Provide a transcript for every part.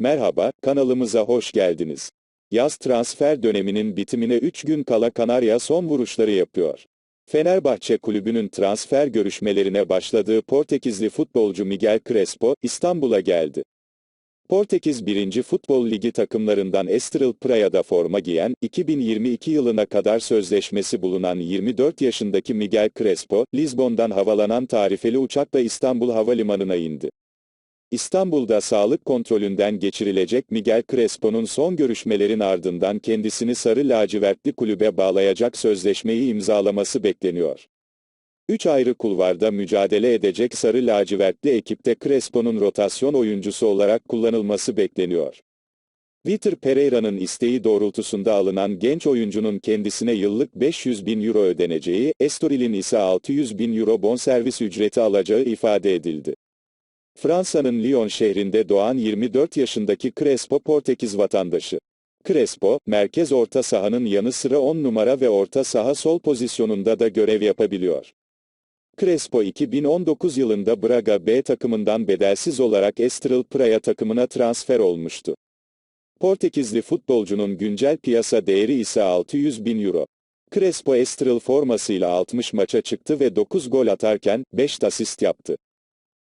Merhaba, kanalımıza hoş geldiniz. Yaz transfer döneminin bitimine 3 gün kala Kanarya son vuruşları yapıyor. Fenerbahçe kulübünün transfer görüşmelerine başladığı Portekizli futbolcu Miguel Crespo, İstanbul'a geldi. Portekiz 1. Futbol Ligi takımlarından Estoril Praia'da forma giyen, 2022 yılına kadar sözleşmesi bulunan 24 yaşındaki Miguel Crespo, Lizbon'dan havalanan tarifeli uçakla İstanbul Havalimanı'na indi. İstanbul'da sağlık kontrolünden geçirilecek Miguel Crespo'nun son görüşmelerin ardından kendisini sarı lacivertli kulübe bağlayacak sözleşmeyi imzalaması bekleniyor. Üç ayrı kulvarda mücadele edecek sarı lacivertli ekipte Crespo'nun rotasyon oyuncusu olarak kullanılması bekleniyor. Vitor Pereira'nın isteği doğrultusunda alınan genç oyuncunun kendisine yıllık 500 bin euro ödeneceği, Estoril'in ise 600 bin euro bonservis ücreti alacağı ifade edildi. Fransa'nın Lyon şehrinde doğan 24 yaşındaki Crespo Portekiz vatandaşı. Crespo, merkez orta sahanın yanı sıra 10 numara ve orta saha sol pozisyonunda da görev yapabiliyor. Crespo 2019 yılında Braga B takımından bedelsiz olarak Estoril Praia takımına transfer olmuştu. Portekizli futbolcunun güncel piyasa değeri ise 600 bin euro. Crespo Estoril formasıyla 60 maça çıktı ve 9 gol atarken 5 asist yaptı.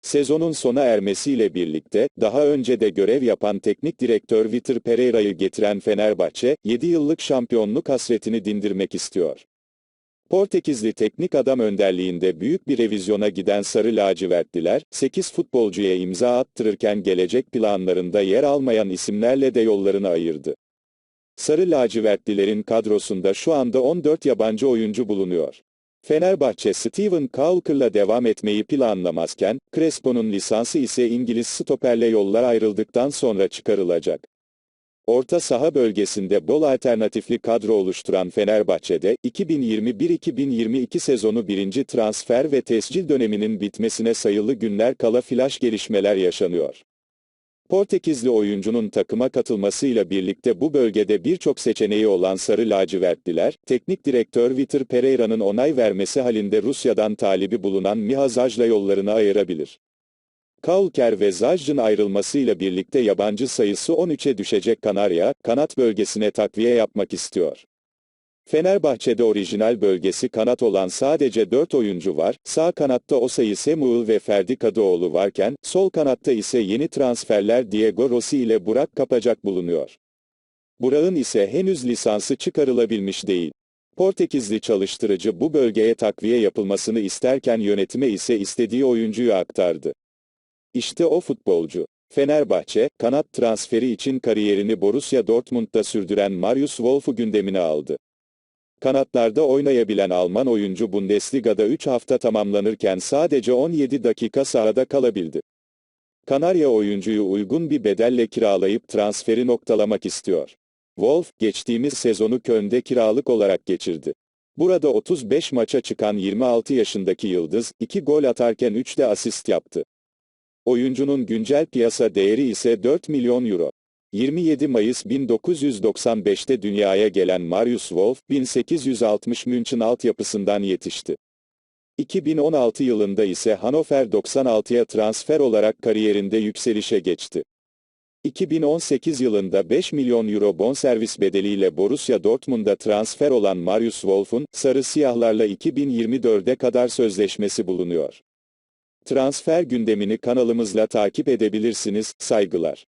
Sezonun sona ermesiyle birlikte, daha önce de görev yapan teknik direktör Vitor Pereira'yı getiren Fenerbahçe, 7 yıllık şampiyonluk hasretini dindirmek istiyor. Portekizli teknik adam önderliğinde büyük bir revizyona giden Sarı Lacivertliler, 8 futbolcuya imza attırırken gelecek planlarında yer almayan isimlerle de yollarını ayırdı. Sarı lacivertlilerin kadrosunda şu anda 14 yabancı oyuncu bulunuyor. Fenerbahçe Steven Kaulker'la devam etmeyi planlamazken, Crespo'nun lisansı ise İngiliz stoperle yollar ayrıldıktan sonra çıkarılacak. Orta saha bölgesinde bol alternatifli kadro oluşturan Fenerbahçe'de, 2021-2022 sezonu birinci transfer ve tescil döneminin bitmesine sayılı günler kala flash gelişmeler yaşanıyor. Portekizli oyuncunun takıma katılmasıyla birlikte bu bölgede birçok seçeneği olan Sarı Lacivertliler, teknik direktör Vitor Pereira'nın onay vermesi halinde Rusya'dan talibi bulunan Miha Zaj'la yollarını ayırabilir. Kaulker ve Zaj'ın ayrılmasıyla birlikte yabancı sayısı 13'e düşecek Kanarya, kanat bölgesine takviye yapmak istiyor. Fenerbahçe'de orijinal bölgesi kanat olan sadece 4 oyuncu var, sağ kanatta Osayi Samuel ve Ferdi Kadıoğlu varken, sol kanatta ise yeni transferler Diego Rossi ile Burak Kapacak bulunuyor. Burak'ın ise henüz lisansı çıkarılabilmiş değil. Portekizli çalıştırıcı bu bölgeye takviye yapılmasını isterken yönetime ise istediği oyuncuyu aktardı. İşte o futbolcu. Fenerbahçe, kanat transferi için kariyerini Borussia Dortmund'da sürdüren Marius Wolf'u gündemine aldı. Kanatlarda oynayabilen Alman oyuncu Bundesliga'da 3 hafta tamamlanırken sadece 17 dakika sahada kalabildi. Kanarya oyuncuyu uygun bir bedelle kiralayıp transferi noktalamak istiyor. Wolf, geçtiğimiz sezonu Köln'de kiralık olarak geçirdi. Burada 35 maça çıkan 26 yaşındaki Yıldız, 2 gol atarken 3 de asist yaptı. Oyuncunun güncel piyasa değeri ise 4 milyon euro. 27 Mayıs 1995'te dünyaya gelen Marius Wolf, 1860 München altyapısından yetişti. 2016 yılında ise Hannover 96'ya transfer olarak kariyerinde yükselişe geçti. 2018 yılında 5 milyon euro bonservis bedeliyle Borussia Dortmund'a transfer olan Marius Wolf'un, sarı siyahlarla 2024'e kadar sözleşmesi bulunuyor. Transfer gündemini kanalımızla takip edebilirsiniz, saygılar.